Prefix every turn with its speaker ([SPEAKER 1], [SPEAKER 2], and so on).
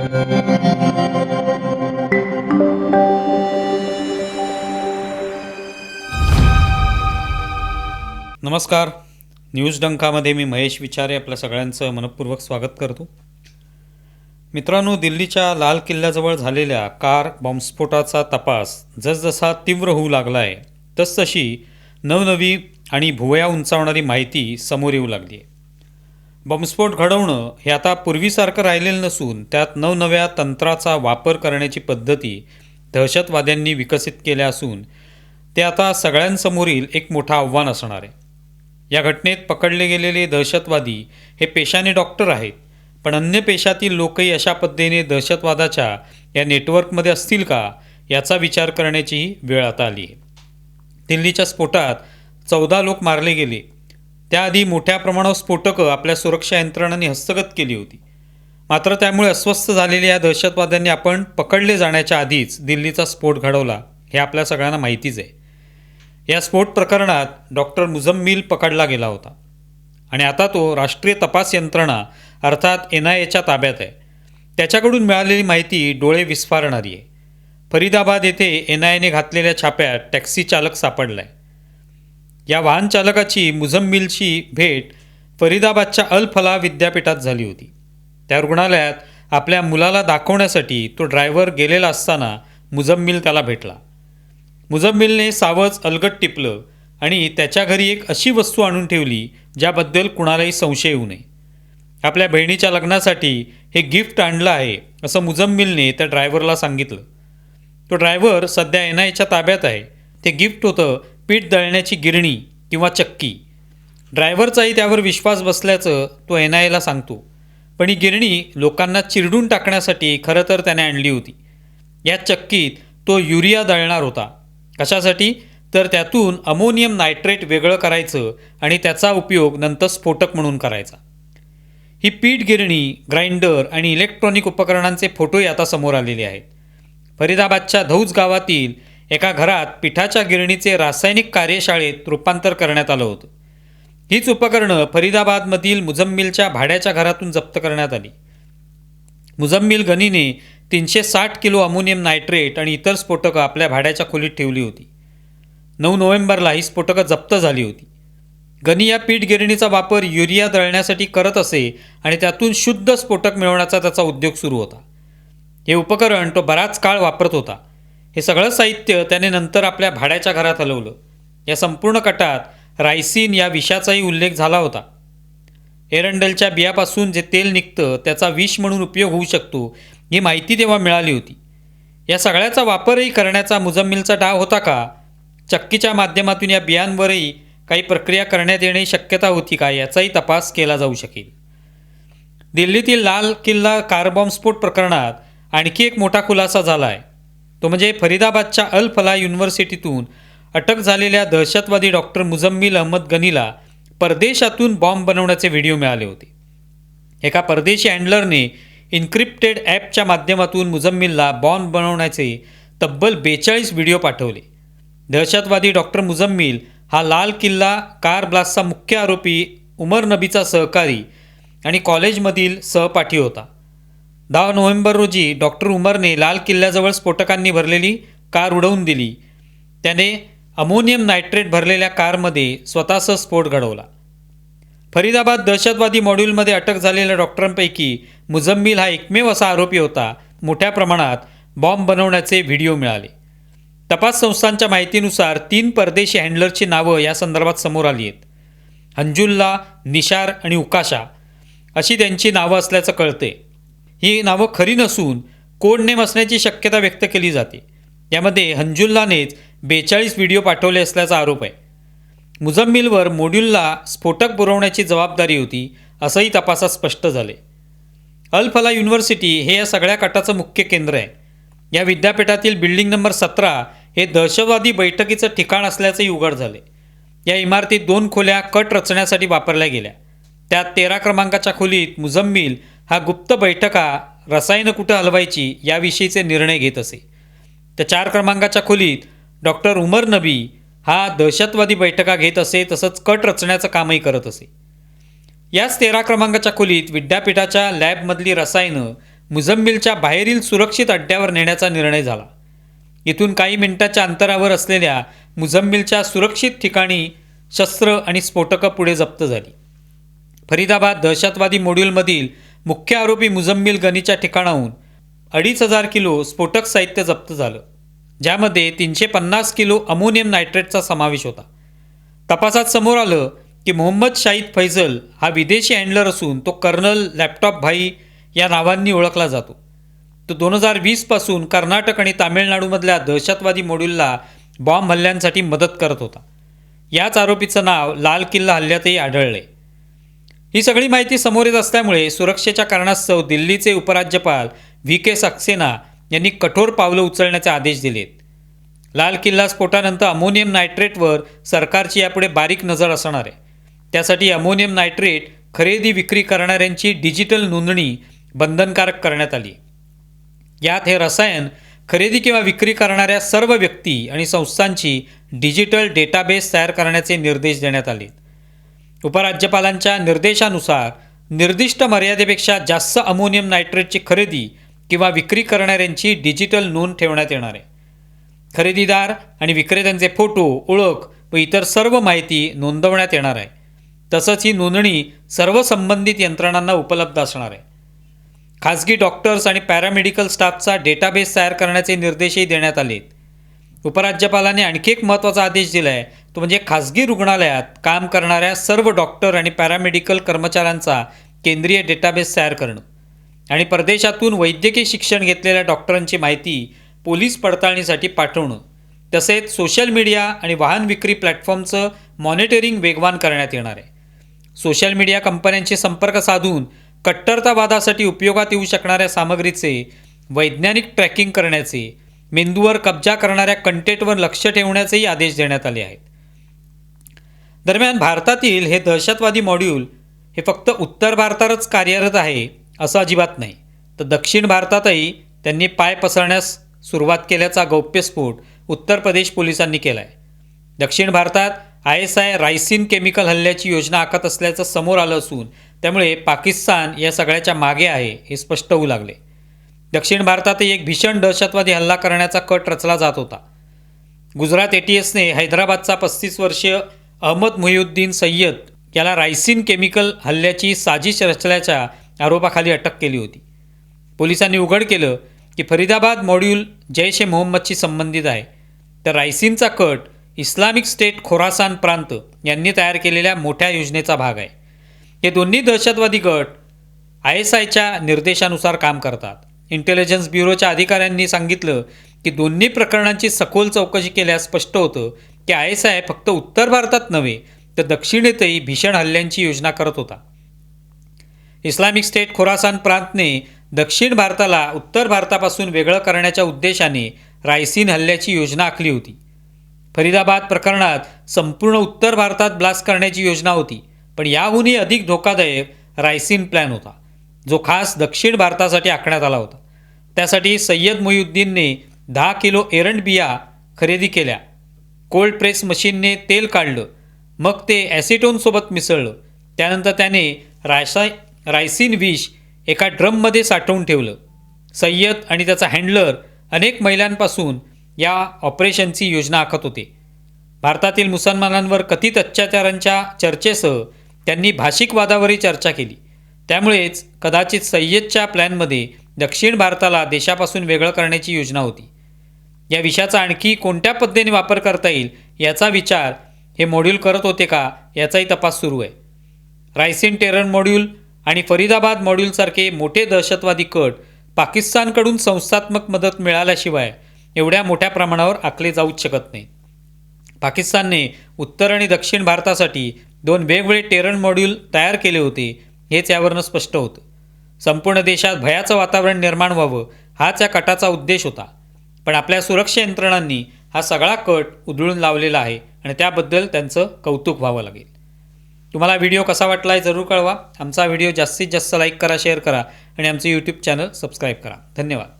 [SPEAKER 1] नमस्कार. न्यूज डंकामध्ये मी महेश विचारे आपल्या सगळ्यांचं मनपूर्वक स्वागत करतो. मित्रांनो दिल्लीच्या लाल किल्ल्याजवळ झालेल्या कार बॉम्बस्फोटाचा तपास जसजसा तीव्र होऊ लागला आहे तसतशी नवनवी आणि भुवया उंचावणारी माहिती समोर येऊ लागली आहे बॉम्बस्फोट घडवणं हे आता पूर्वीसारखं राहिलेलं नसून त्यात नवनव्या तंत्राचा वापर करण्याची पद्धती दहशतवाद्यांनी विकसित केल्या असून ते आता सगळ्यांसमोरील एक मोठं आव्हान असणार आहे. या घटनेत पकडले गेलेले दहशतवादी हे पेशाने डॉक्टर आहेत पण अन्य पेशातील लोकही अशा पद्धतीने दहशतवादाच्या या नेटवर्कमध्ये असतील का याचा विचार करण्याचीही वेळ आता आली आहे. दिल्लीच्या स्फोटात चौदा लोक मारले गेले. त्याआधी मोठ्या प्रमाणावर स्फोटकं आपल्या सुरक्षा यंत्रणांनी हस्तगत केली होती. मात्र त्यामुळे अस्वस्थ झालेल्या या दहशतवाद्यांनी आपण पकडले जाण्याच्या आधीच दिल्लीचा स्फोट घडवला हे आपल्या सगळ्यांना माहितीच आहे. या स्फोट प्रकरणात डॉक्टर मुझम्मिल पकडला गेला होता. आणि आता तो राष्ट्रीय तपास यंत्रणा अर्थात एन आय एच्या ताब्यात आहे. त्याच्याकडून मिळालेली माहिती डोळे विस्फारणारी आहे. फरीदाबाद येथे एन आय एने घातलेल्या छाप्यात टॅक्सी चालक सापडला आहे या वाहनचालकाची मुझम्मिलशी भेट फरीदाबादच्या अल फलाह विद्यापीठात झाली होती. त्या रुग्णालयात आपल्या मुलाला दाखवण्यासाठी तो ड्रायव्हर गेलेला असताना मुझम्मिल त्याला भेटला. मुझम्मिलने सावज अलगट टिपलं आणि त्याच्या घरी एक अशी वस्तू आणून ठेवली ज्याबद्दल कुणालाही संशय येऊ नये. आपल्या बहिणीच्या लग्नासाठी हे गिफ्ट आणलं आहे असं मुझम्मिलने त्या ड्रायव्हरला सांगितलं. तो ड्रायव्हर सध्या एन आयच्या ताब्यात आहे. ते गिफ्ट होतं पीठ दळण्याची गिरणी किंवा चक्की. ड्रायव्हरचाही त्यावर विश्वास बसल्याचं तो एन आय एला सांगतो. पण ही गिरणी लोकांना चिरडून टाकण्यासाठी खरं तर त्याने आणली होती. या चक्कीत तो युरिया दळणार होता. कशासाठी? तर त्यातून अमोनियम नायट्रेट वेगळं करायचं आणि त्याचा उपयोग नंतर स्फोटक म्हणून करायचा. ही पीठ गिरणी ग्राइंडर आणि इलेक्ट्रॉनिक उपकरणांचे फोटोही आता समोर आलेले आहेत. फरीदाबादच्या धौज गावातील एका घरात पिठाच्या गिरणीचे रासायनिक कार्यशाळेत रूपांतर करण्यात आलं होतं. हीच उपकरणं फरीदाबादमधील मुझम्मिलच्या भाड्याच्या घरातून जप्त करण्यात आली. मुझम्मिल गनीने तीनशे साठ किलो अमोनियम नायट्रेट आणि इतर स्फोटकं आपल्या भाड्याच्या खोलीत ठेवली होती. नऊ नोव्हेंबरला ही स्फोटकं जप्त झाली होती. गनी या पीठ गिरणीचा वापर युरिया दळण्यासाठी करत असे आणि त्यातून शुद्ध स्फोटक मिळवण्याचा त्याचा उद्योग सुरू होता. हे उपकरण तो बराच काळ वापरत होता. हे सगळं साहित्य त्याने नंतर आपल्या भाड्याच्या घरात हलवलं. या संपूर्ण कटात रायसिन या विषाचाही उल्लेख झाला होता. एरंडलच्या बियापासून जे तेल निघतं त्याचा विष म्हणून उपयोग होऊ शकतो ही माहिती तेव्हा मिळाली होती. या सगळ्याचा वापरही करण्याचा मुजम्मिलचा डाव होता का? चक्कीच्या माध्यमातून या बियांवरही काही प्रक्रिया करण्यात येणे शक्यता होती का? याचाही तपास केला जाऊ शकेल. दिल्लीतील लाल किल्ला कारबॉम्बस्फोट प्रकरणात आणखी एक मोठा खुलासा झाला आहे तो म्हणजे फरीदाबादच्या अल फला युनिव्हर्सिटीतून अटक झालेल्या दहशतवादी डॉक्टर मुजम्मिल अहमद गनीला परदेशातून बॉम्ब बनवण्याचे व्हिडिओ मिळाले होते. एका परदेशी हँडलरने इन्क्रिप्टेड ॲपच्या माध्यमातून मुजम्मिलला बॉम्ब बनवण्याचे तब्बल बेचाळीस व्हिडिओ पाठवले. दहशतवादी डॉक्टर मुजम्मिल हा लाल किल्ला कार ब्लास्टचा मुख्य आरोपी उमर नबीचा सहकारी आणि कॉलेजमधील सहपाठी होता. दहा नोव्हेंबर रोजी डॉक्टर उमरने लाल किल्ल्याजवळ स्फोटकांनी भरलेली कार उडवून दिली. त्याने अमोनियम नायट्रेट भरलेल्या कारमध्ये स्वतःचा स्फोट घडवला. फरीदाबाद दहशतवादी मॉड्यूलमध्ये अटक झालेल्या डॉक्टरांपैकी मुजम्मिल हा एकमेव असा आरोपी होता. मोठ्या प्रमाणात बॉम्ब बनवण्याचे व्हिडिओ मिळाले. तपास संस्थांच्या माहितीनुसार तीन परदेशी हँडलरची नावं या संदर्भात समोर आली आहेत. हंजुल्ला निशार आणि उकाशा अशी त्यांची नावं असल्याचं कळते ही नावं खरी नसून कोड नेम असण्याची शक्यता व्यक्त केली जाते. यामध्ये हंजुल्लानेच बेचाळीस व्हिडिओ पाठवले असल्याचा आरोप आहे. मुजम्मिलवर मोड्युलला स्फोटक पुरवण्याची जबाबदारी होती असंही तपासात स्पष्ट झाले. अल फला युनिव्हर्सिटी हे या सगळ्या कटाचं मुख्य केंद्र आहे. या विद्यापीठातील बिल्डिंग नंबर सतरा हे दहशतवादी बैठकीचं ठिकाण असल्याचंही उघड झाले. या इमारतीत दोन खोल्या कट रचण्यासाठी वापरल्या गेल्या. त्यात तेरा क्रमांकाच्या खोलीत मुजम्मिल हा गुप्त बैठका रसायनं कुठं हलवायची याविषयीचे निर्णय घेत असे. त्या चार क्रमांकाच्या खोलीत डॉक्टर उमर नबी हा दहशतवादी बैठका घेत असे तसंच कट रचण्याचं कामही करत असे. याच तेरा क्रमांकाच्या खोलीत विद्यापीठाच्या लॅबमधली रसायनं मुझम्मिलच्या बाहेरील सुरक्षित अड्ड्यावर नेण्याचा निर्णय झाला. इथून काही मिनिटाच्या अंतरावर असलेल्या मुझम्मिलच्या सुरक्षित ठिकाणी शस्त्र आणि स्फोटकं पुढे जप्त झाली. फरीदाबाद दहशतवादी मॉड्यूलमधील मुख्य आरोपी मुजम्मिल गनीच्या ठिकाणाहून अडीच हजार किलो स्फोटक साहित्य जप्त झालं ज्यामध्ये तीनशे पन्नास किलो अमोनियम नायट्रेटचा समावेश होता. तपासात समोर आलं की मोहम्मद शाहिद फैजल हा विदेशी हँडलर असून तो कर्नल लॅपटॉप भाई या नावांनी ओळखला जातो. तो दोन हजार वीसपासून कर्नाटक आणि तामिळनाडूमधल्या दहशतवादी मॉड्यूलला बॉम्ब हल्ल्यांसाठी मदत करत होता. याच आरोपीचं नाव लाल किल्ला हल्ल्यातही आढळले ही सगळी माहिती समोर येत असल्यामुळे सुरक्षेच्या कारणास्तव दिल्लीचे उपराज्यपाल व्ही के सक्सेना यांनी कठोर पावलं उचलण्याचे आदेश दिलेत. लाल किल्ला स्फोटानंतर अमोनियम नायट्रेटवर सरकारची यापुढे बारीक नजर असणार आहे. त्यासाठी अमोनियम नायट्रेट खरेदी विक्री करणाऱ्यांची डिजिटल नोंदणी बंधनकारक करण्यात आली. यात हे रसायन खरेदी किंवा विक्री करणाऱ्या सर्व व्यक्ती आणि संस्थांची डिजिटल डेटाबेस तयार करण्याचे निर्देश देण्यात आले उपराज्यपालांच्या निर्देशानुसार निर्दिष्ट मर्यादेपेक्षा जास्त अमोनियम नायट्रेटची खरेदी किंवा विक्री करणाऱ्यांची डिजिटल नोंद ठेवण्यात येणार आहे. खरेदीदार आणि विक्रेत्यांचे फोटो ओळख व इतर सर्व माहिती नोंदवण्यात येणार आहे. तसंच ही नोंदणी सर्व संबंधित यंत्रणांना उपलब्ध असणार आहे. खाजगी डॉक्टर्स आणि पॅरामेडिकल स्टाफचा डेटाबेस तयार करण्याचे निर्देशही देण्यात आलेत. उपराज्यपालांनी आणखी एक महत्त्वाचा आदेश दिला आहे तो म्हणजे खाजगी रुग्णालयात काम करणाऱ्या सर्व डॉक्टर आणि पॅरामेडिकल कर्मचाऱ्यांचा केंद्रीय डेटाबेस तयार करणं. आणि परदेशातून वैद्यकीय शिक्षण घेतलेल्या डॉक्टरांची माहिती पोलीस पडताळणीसाठी पाठवणं. तसेच सोशल मीडिया आणि वाहन विक्री प्लॅटफॉर्मचं मॉनिटरिंग वेगवान करण्यात येणार आहे. सोशल मीडिया कंपन्यांशी संपर्क साधून कट्टरतावादासाठी उपयोगात येऊ शकणाऱ्या सामग्रीचे वैज्ञानिक ट्रॅकिंग करण्याचे मेंदूवर कब्जा करणाऱ्या कंटेंटवर लक्ष ठेवण्याचेही आदेश देण्यात आले आहेत. दरम्यान भारतातील हे दहशतवादी मॉड्यूल हे फक्त उत्तर भारतातच कार्यरत आहे असं अजिबात नाही. तर दक्षिण भारतातही त्यांनी पाय पसरण्यास सुरुवात केल्याचा गौप्यस्फोट उत्तर प्रदेश पोलिसांनी केला आहे दक्षिण भारतात I S I ricin chemical हल्ल्याची योजना आखत असल्याचं समोर आलं असून त्यामुळे पाकिस्तान या सगळ्याच्या मागे आहे हे स्पष्ट होऊ लागले. दक्षिण भारतातही एक भीषण दहशतवादी हल्ला करण्याचा कट रचला जात होता. गुजरात ए टी एसने हैदराबादचा पस्तीस वर्षीय अहमद मुहिउद्दीन सय्यद याला रायसिन केमिकल हल्ल्याची साजिश रचल्याच्या आरोपाखाली अटक केली होती. पोलिसांनी उघड केलं की फरीदाबाद मॉड्यूल जैश ए मोहम्मदशी संबंधित आहे. तर रायसिनचा कट इस्लामिक स्टेट खोरासान प्रांत यांनी तयार केलेल्या मोठ्या योजनेचा भाग आहे. हे दोन्ही दहशतवादी गट आय एस आयच्या निर्देशानुसार काम करतात. इंटेलिजन्स ब्युरोच्या अधिकाऱ्यांनी सांगितलं की दोन्ही प्रकरणांची सखोल चौकशी केल्यास स्पष्ट होतं की आय एस आय फक्त उत्तर भारतात नव्हे तर दक्षिणेतही भीषण हल्ल्यांची योजना करत होता. इस्लामिक स्टेट खोरासान प्रांतने दक्षिण भारताला उत्तर भारतापासून वेगळं करण्याच्या उद्देशाने रायसीन हल्ल्याची योजना आखली होती. फरीदाबाद प्रकरणात संपूर्ण उत्तर भारतात ब्लास्ट करण्याची योजना होती पण याहूनही अधिक धोकादायक रायसीन प्लॅन होता जो खास दक्षिण भारतासाठी आखण्यात आला होता. त्यासाठी सय्यद मोहिउद्दीनने दहा किलो एरंड बिया खरेदी केल्या. कोल्ड प्रेस मशीनने तेल काढलं. मग ते ॲसिटोनसोबत मिसळलं. त्यानंतर त्याने रायसा रायसिन विष एका ड्रममध्ये साठवून ठेवलं. सय्यद आणि त्याचा हँडलर अनेक महिलांपासून या ऑपरेशनची योजना आखत होते. भारतातील मुसलमानांवर कथित अत्याचारांच्या चर्चेसह त्यांनी भाषिक वादावरही चर्चा केली. त्यामुळेच कदाचित सय्यदच्या प्लॅनमध्ये दक्षिण भारताला देशापासून वेगळं करण्याची योजना होती. या विषयाचा आणखी कोणत्या पद्धतीने वापर करता येईल याचा विचार हे मॉड्यूल करत होते का याचाही तपास सुरू आहे. रायसिन टेरन मॉड्यूल आणि फरीदाबाद मॉड्यूलसारखे मोठे दहशतवादी कट पाकिस्तानकडून संस्थात्मक मदत मिळाल्याशिवाय एवढ्या मोठ्या प्रमाणावर आखले जाऊच शकत नाही. पाकिस्तानने उत्तर आणि दक्षिण भारतासाठी दोन वेगवेगळे टेरन मॉड्यूल तयार केले होते हेच यावरनं स्पष्ट होतं. संपूर्ण देशात भयाचं वातावरण निर्माण व्हावं हाच या कटाचा उद्देश होता. पण आपल्या सुरक्षा यंत्रणांनी हा सगळा कट उधळून लावलेला आहे आणि त्याबद्दल त्यांचं कौतुक व्हावं लागेल. तुम्हाला व्हिडिओ कसा वाटला आहे जरूर कळवा. आमचा व्हिडिओ जास्तीत जास्त लाईक करा शेअर करा आणि आमचं यूट्यूब चॅनल सबस्क्राईब करा. धन्यवाद.